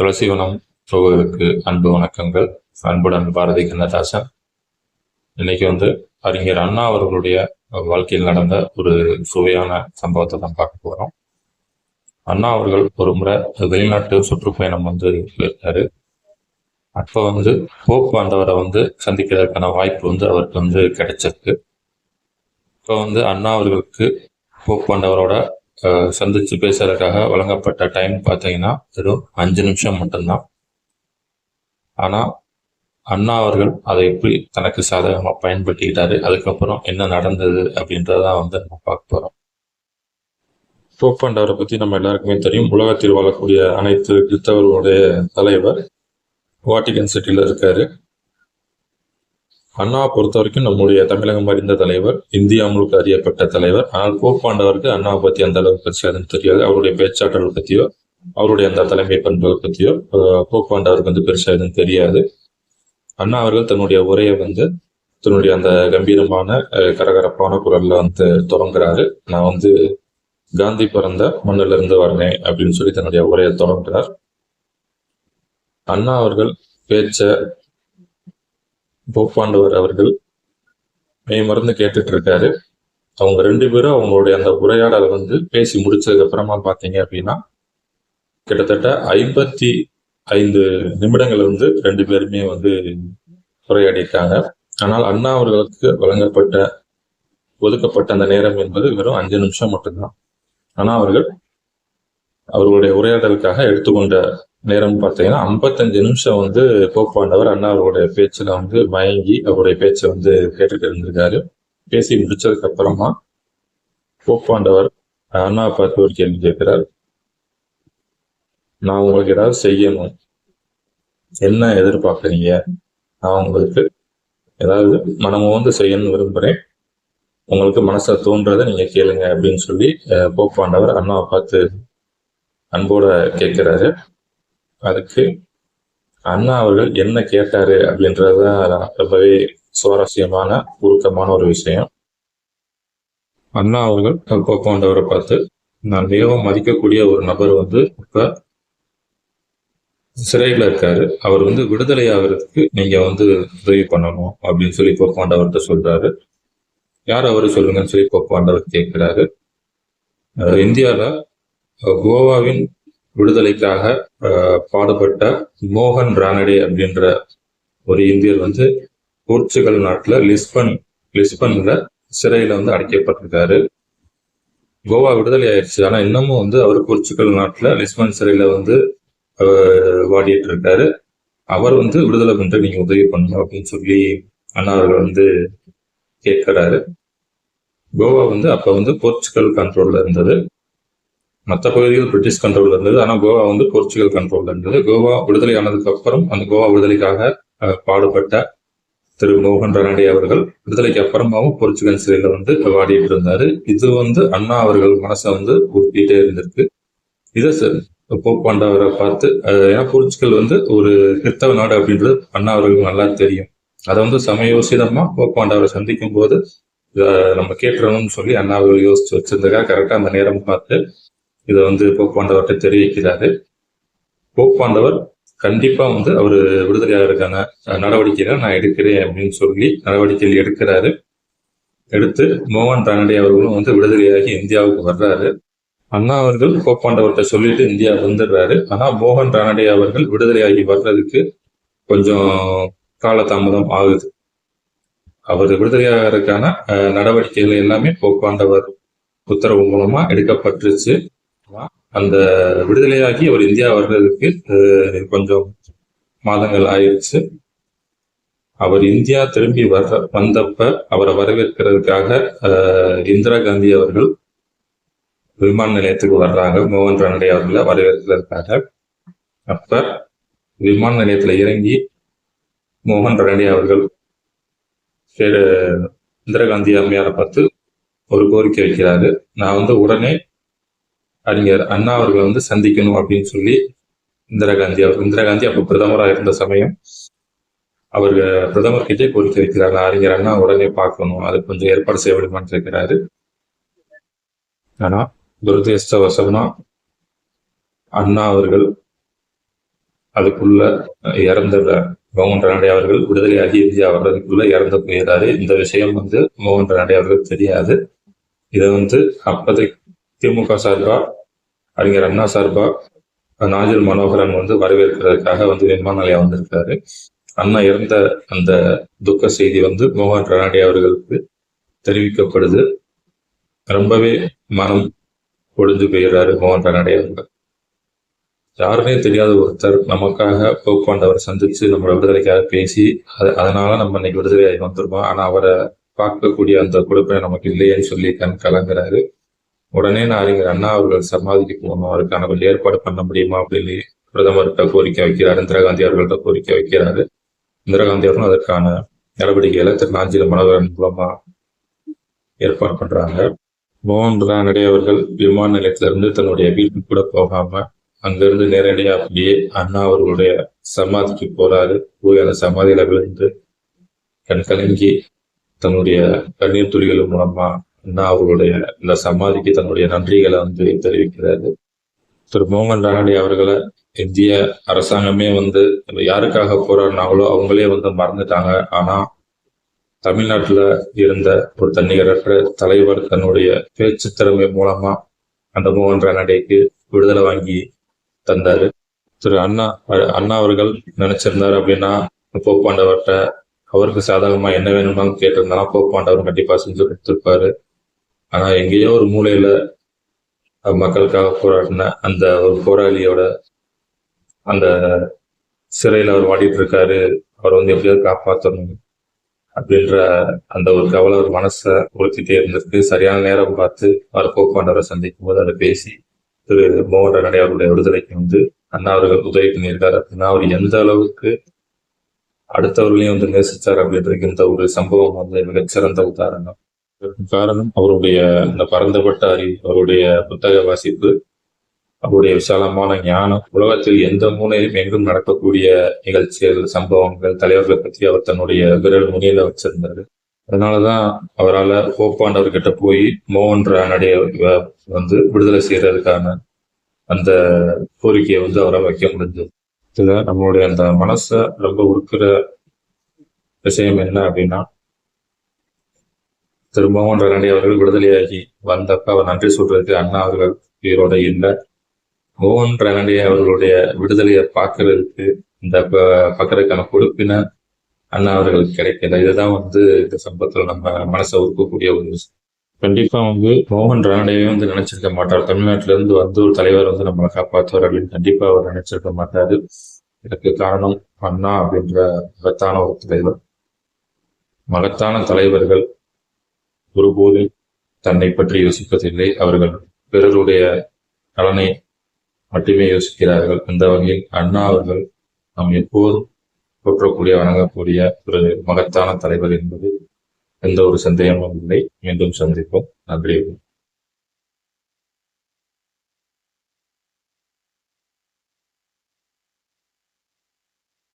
துளசி குணம் உறவுகளுக்கு அன்பு வணக்கங்கள். அன்புடன் பாரதி கண்ணதாசன். இன்னைக்கு வந்து அறிஞர் அண்ணா அவர்களுடைய வாழ்க்கையில் நடந்த ஒரு சுவையான சம்பவத்தை தான் பார்க்க போகிறோம் அண்ணா அவர்கள் ஒரு முறை வெளிநாட்டு சுற்றுப்பயணம் வந்து போயிருக்காரு. அப்போ வந்து போப் ஆண்டவரை வந்து சந்திக்கிறதுக்கான வாய்ப்பு வந்து அவருக்கு வந்து கிடைச்சிருக்கு. இப்போ வந்து அண்ணா அவர்களுக்கு போப் ஆண்டவரோட அஹ், சந்திச்சு பேசுறதுக்காக வழங்கப்பட்ட டைம் பார்த்தீங்கன்னா வெறும் அஞ்சு நிமிஷம் மட்டும்தான். ஆனா அண்ணா அவர்கள் அதை எப்படி தனக்கு சாதகமா பயன்படுத்திக்கிட்டாரு அதுக்கப்புறம் என்ன நடந்தது அப்படின்றதான் வந்து நம்ம பார்க்க போறோம். போப்பாண்டவரை பத்தி நம்ம எல்லாருக்குமே தெரியும். உலகத்தில் வாழக்கூடிய அனைத்து கிறிஸ்தவர்களுடைய தலைவர் வாட்டிகன் சிட்டியில் இருக்காரு. அண்ணாவை பொறுத்த வரைக்கும் நம்முடைய தமிழகம் அறிந்த தலைவர் இந்தியா முழுக்க அறியப்பட்ட தலைவர் ஆனால் போப்பாண்டவருக்கு அண்ணாவை பத்தி அந்த அளவுக்கு பற்றி தெரியாது. அவருடைய பேச்சாற்றல் பத்தியோ அவருடைய அந்த தலைமை பண்புகள் பத்தியோ அஹ், போப்பாண்டவருக்கு வந்து பெருசா எதுவும் தெரியாது. அண்ணா அவர்கள் தன்னுடைய உரையை வந்து தன்னுடைய அந்த கம்பீரமான கரகரப்பான குரல்ல வந்து தொடங்குறாரு. நான் வந்து காந்தி பிறந்த மண்ணில இருந்து வரேன் அப்படின்னு சொல்லி தன்னுடைய உரையை தொடங்குறார். அண்ணா அவர்கள் பேச்ச போப்பாண்டவர் அவர்கள் மெய்மறந்து கேட்டுட்டு இருக்காரு அவங்க ரெண்டு பேரும் அவங்களுடைய அந்த உரையாடலை வந்து பேசி முடிச்சதுக்கு அப்புறமா பார்த்தீங்க அப்படின்னா கிட்டத்தட்ட ஐம்பத்தி ஐந்து நிமிடங்கள் வந்து ரெண்டு பேருமே வந்து உரையாடிட்டாங்க ஆனால் அண்ணா அவர்களுக்கு வழங்கப்பட்ட ஒதுக்கப்பட்ட அந்த நேரம் என்பது வெறும் அஞ்சு நிமிஷம் மட்டும்தான். ஆனால் அவர்கள் அவர்களுடைய உரையாடலுக்காக எடுத்துக்கொண்ட நேரம் பார்த்தீங்கன்னா ஐம்பத்தஞ்சு நிமிஷம் வந்து போப்பாண்டவர் அண்ணா அவருடைய பேச்சில் வந்து மயங்கி அவருடைய பேச்சை வந்து கேட்டுட்டு இருந்திருக்காரு. பேசி முடிச்சதுக்கு அப்புறமா போப்பாண்டவர் அண்ணா பார்த்து ஒரு கேள்வி கேட்கிறார். நான் உங்களுக்கு ஏதாவது செய்யணும். என்ன எதிர்பார்க்குறீங்க? நான் உங்களுக்கு ஏதாவது மனமும் வந்து செய்யணும்னு விரும்புகிறேன் உங்களுக்கு மனசை தோன்றதை நீங்க கேளுங்க அப்படின்னு சொல்லி போப்பாண்டவர் அண்ணாவை பார்த்து அன்போட கேட்கிறாரு. அதுக்கு அண்ணா அவர்கள் என்ன கேட்டாரு அப்படின்றத ரொம்பவே சுவாரஸ்யமான உருக்கமான ஒரு விஷயம். அண்ணா அவர்கள் போப்பாண்டவரை பார்த்து நான் மிகவும் மதிக்கக்கூடிய ஒரு நபர் வந்து இப்ப சிறையில் இருக்காரு. அவர் வந்து விடுதலை ஆகிறதுக்கு நீங்க வந்து உதவி பண்ணணும் அப்படின்னு சொல்லி போப்பாண்டவர்கிட்ட சொல்றாரு. யார் அவரு சொல்லுங்கன்னு சொல்லி போப்பாண்டவர் கேட்கிறாரு. இந்தியாவில் கோவாவின் விடுதலைக்காக பாடுபட்ட மோகன் ரானடே அப்படின்ற ஒரு இந்தியர் வந்து போர்ச்சுகல் நாட்டில் லிஸ்பன் லிஸ்பன்ல சிறையில் வந்து அடைக்கப்பட்டிருக்காரு. கோவா விடுதலை ஆயிடுச்சு. ஆனால் இன்னமும் வந்து அவர் போர்ச்சுகல் நாட்டில் லிஸ்பன் சிறையில் வந்து வாடிட்டு இருக்காரு அவர் வந்து விடுதலை பண்ற நீங்க உதவி பண்ணணும் அப்படின்னு சொல்லி அண்ணா அவர்கள் வந்து கேட்கிறாரு. கோவா வந்து அப்ப வந்து போர்ச்சுகல் கண்ட்ரோல்ல இருந்தது. மற்ற பகுதிகள் பிரிட்டிஷ் கண்ட்ரோல் இருந்தது. ஆனால் கோவா வந்து போர்ச்சுகல் கண்ட்ரோல் இருந்தது. கோவா விடுதலை ஆனதுக்கு அப்புறம் அந்த கோவா விடுதலைக்காக பாடுபட்ட திரு மோகன் ரானடே அவர்கள் விடுதலைக்கு அப்புறமாவும் போர்ச்சுகல் சிறையில வந்து வாடிட்டு இருந்தாரு. இது வந்து அண்ணா அவர்கள் மனசை வந்து உறுத்திட்டே இருந்திருக்கு. இதை ச- போப்பாண்டவரை பார்த்து ஏன்னா போர்ச்சுகல் வந்து ஒரு கிறித்தவ நாடு அப்படின்றது அண்ணா அவர்களுக்கு நல்லா தெரியும். அதை வந்து சமயோசிதமா போப்பாண்டவரை சந்திக்கும் போது நம்ம கேட்டுறணும்னு சொல்லி அண்ணா அவர்கள் யோசிச்சு வச்சிருந்ததுக்காக கரெக்டா அந்த நேரம் பார்த்து இதை வந்து போப்பாண்டவர்கிட்ட தெரிவிக்கிறாரு. போப்பாண்டவர் கண்டிப்பா வந்து அவர் விடுதலையாகிறதுக்கான நடவடிக்கைகளை நான் எடுக்கிறேன் அப்படின்னு சொல்லி நடவடிக்கைகள் எடுக்கிறாரு. எடுத்து மோகன் ரானடே அவர்களும் வந்து விடுதலையாகி இந்தியாவுக்கு வர்றாரு. அண்ணா அவர்கள் கோப்பாண்டவர்கிட்ட சொல்லிட்டு இந்தியா வந்துடுறாரு. ஆனா மோகன் ரானடே அவர்கள் விடுதலையாகி வர்றதுக்கு கொஞ்சம் காலதாமதம் ஆகுது. அவர் விடுதலையாகிறதுக்கான நடவடிக்கைகள் எல்லாமே போப்பாண்டவர் உத்தரவு மூலமா எடுக்கப்பட்டுருச்சு. அந்த விடுதலையாகி அவர் இந்தியா வர்றதுக்கு கொஞ்சம் மாதங்கள் ஆயிடுச்சு. அவர் இந்தியா திரும்பி வர்ற வந்தப்ப அவரை வரவேற்கிறதுக்காக இந்திரா காந்தி அவர்கள் விமான நிலையத்துக்கு வர்றாங்க. மோகன் ரானடே அவர்களை வரவேற்கிறதுக்காக. அப்ப விமான நிலையத்துல இறங்கி மோகன் ரானடே அவர்கள் இந்திரா காந்தி அம்மையாரை பார்த்து ஒரு கோரிக்கை வைக்கிறாரு. நான் வந்து உடனே அறிஞர் அண்ணா அவர்களை வந்து சந்திக்கணும் அப்படின்னு சொல்லி இந்திரா காந்தி அவர் இந்திரா காந்தி அப்போ பிரதமராக இருந்த சமயம் அவர் பிரதமர்கிட்டே கோரிக்கை வைக்கிறார் அறிஞர் அண்ணா உடனே பார்க்கணும் அது கொஞ்சம் ஏற்பாடு செய்ய முடியுமான்னு இருக்கிறாரு ஆனா துரதிருஷ்டவசமா அண்ணா அவர்கள் அதுக்குள்ள இறந்த மோகன் ராணடே அவர்கள் விடுதலையாகி இந்தியா வர்றதுக்குள்ள இறந்து போயிடாரு இந்த விஷயம் வந்து மோகன் ராணடே அவர்கள் தெரியாது. இதை வந்து அப்போதைக்கு திமுக சார்பா? அறிஞர் அண்ணா சார்பா? நாஜில் மனோகரன் வந்து வரவேற்கிறதுக்காக வந்து விமான நிலையம் வந்திருக்காரு அண்ணா இறந்த அந்த துக்க செய்தி வந்து மோகன் ரணாடி அவர்களுக்கு தெரிவிக்கப்படுது. ரொம்பவே மனம் பொழுது போயிடுறாரு மோகன் ரணாடி அவர்கள். யாருமே தெரியாத ஒருத்தர் நமக்காக போப்பாண்டவரை சந்திச்சு நம்மளோட விடுதலைக்காக பேசி அது அதனால நம்ம இன்னைக்கு விடுதலையாகி வந்துருவோம் ஆனா அவரை பார்க்கக்கூடிய அந்த கொடுப்பனை நமக்கு இல்லையேன்னு சொல்லி கண் கலங்குறாரு. உடனே நான் அறிஞர் அண்ணா அவர்கள் சமாதிக்கு போகணும். அதுக்கான கொஞ்சம் ஏற்பாடு பண்ண முடியுமா அப்படின்னு பிரதமர்கிட்ட கோரிக்கை வைக்கிறார். இந்திரா காந்தி அவர்கள்ட்ட கோரிக்கை வைக்கிறாரு. இந்திரா காந்தி அவர்களும் அதற்கான நடவடிக்கைகளை திரு. நாஞ்சில மனோகரன் மூலமா ஏற்பாடு பண்றாங்க. மோகன் ரானடே அவர்கள் விமான நிலையத்திலிருந்து தன்னுடைய வீட்டுக்கு கூட போகாம அங்கிருந்து நேரடியா அப்படியே அண்ணா அவர்களுடைய சமாதிக்கு போறாரு. போய் அந்த சமாதியில விழுந்து கண் கலங்கி தன்னுடைய கண்ணீர் துளிகள் மூலமா அண்ணா அவர்களுடைய இந்த சமாதிக்கு தன்னுடைய நன்றிகளை வந்து தெரிவிக்கிறாரு. திரு மோகன் ரானடி அவர்களை இந்திய அரசாங்கமே வந்து யாருக்காக போராடினாங்களோ அவங்களே வந்து மறந்துட்டாங்க. ஆனா தமிழ்நாட்டுல இருந்த ஒரு தன்னிகரற்ற தலைவர் தன்னுடைய பேச்சு திறமை மூலமா அந்த மோகன் ரானடிக்கு விடுதலை வாங்கி தந்தாரு. திரு அண்ணா அண்ணா அவர்கள் நினைச்சிருந்தாரு அப்படின்னா போப்பாண்டவர்கிட்ட அவருக்கு சாதகமா என்ன வேணும்னாலும் கேட்டிருந்தாலும் போப்பாண்டவர் கண்டிப்பா செஞ்சு கொடுத்துருப்பாரு. ஆனால் எங்கேயோ ஒரு மூலையில் மக்களுக்காக போராடின அந்த ஒரு போராளியோட அந்த சிறையில் அவர் வாடிட்டு இருக்காரு அவரை வந்து எப்படியாவது காப்பாற்றணும் அப்படின்ற அந்த ஒரு கவலை ஒரு மனசை உறுத்திட்டே இருந்திருக்கு. சரியான நேரம் பார்த்து அவர் போக்குவாண்டவரை சந்திக்கும் போது அதை பேசி திரு மோகன் ராணடே அவருடைய விடுதலைக்கு வந்து அண்ணா அவர்கள் உதவி பண்ணியிருக்காரு அப்படின்னா அவர் எந்த அளவுக்கு அடுத்தவர்களையும் வந்து நேசித்தார் அப்படின்றதுக்கு இந்த ஒரு சம்பவம் வந்து மிகச்சிறந்த உதாரணம். காரணம் அவருடைய அந்த பரந்தப்பட்ட அறிவு அவருடைய புத்தக வாசிப்பு அவருடைய விசாலமான ஞானம் உலகத்தில் எந்த மூலையிலும் எங்கும் நடக்கக்கூடிய நிகழ்ச்சிகள் சம்பவங்கள் தலைவர்களை பற்றி அவர் தன்னுடைய விரல் முனையில வச்சிருந்தாரு. அதனாலதான் அவரால் ஹோப்பாண்டவர்கிட்ட போய் மோகன் ராணடைய வந்து விடுதலை செய்யறதுக்கான அந்த கோரிக்கையை வந்து அவரை வைக்க முடிஞ்சது. இதுல நம்மளுடைய அந்த மனசை ரொம்ப உருக்கிற விஷயம் என்ன அப்படின்னா திரும்பவும் மோகன் அவர்கள் விடுதலையாகி வந்தப்ப அவர் நன்றி சொல்றதுக்கு அண்ணா அவர்கள் உயிரோட இல்லை. மோகன் ராணடே அவர்களுடைய விடுதலையை பார்க்கறதுக்கு இந்த ப- பார்க்கறதுக்கான பொறுப்பினை அண்ணா அவர்களுக்கு கிடைக்கல. இதுதான் வந்து இந்த சம்பவத்துல நம்ம மனசை உருக்கக்கூடிய ஒரு விஷயம் கண்டிப்பா வந்து மோகன் ராணடேவே வந்து நினைச்சிருக்க மாட்டார். தமிழ்நாட்டுல இருந்து வந்து ஒரு தலைவர் வந்து நம்மளை காப்பாற்றுவார் அப்படின்னு கண்டிப்பா அவர் நினைச்சிருக்க மாட்டாரு. இதற்கு காரணம் அண்ணா அப்படின்ற மகத்தான ஒரு தலைவர். மகத்தான தலைவர்கள். ஒருபோது தன்னை பற்றி யோசிப்பதில்லை. அவர்கள் பிறருடைய நலனை மட்டுமே யோசிக்கிறார்கள். அந்த வகையில் அண்ணா அவர்கள் நாம் எப்போதும் போற்றக்கூடிய வணங்கக்கூடிய ஒரு மகத்தான தலைவர் என்பது எந்த ஒரு சந்தேகமும் இல்லை. மீண்டும் சந்திப்போம். நன்றி.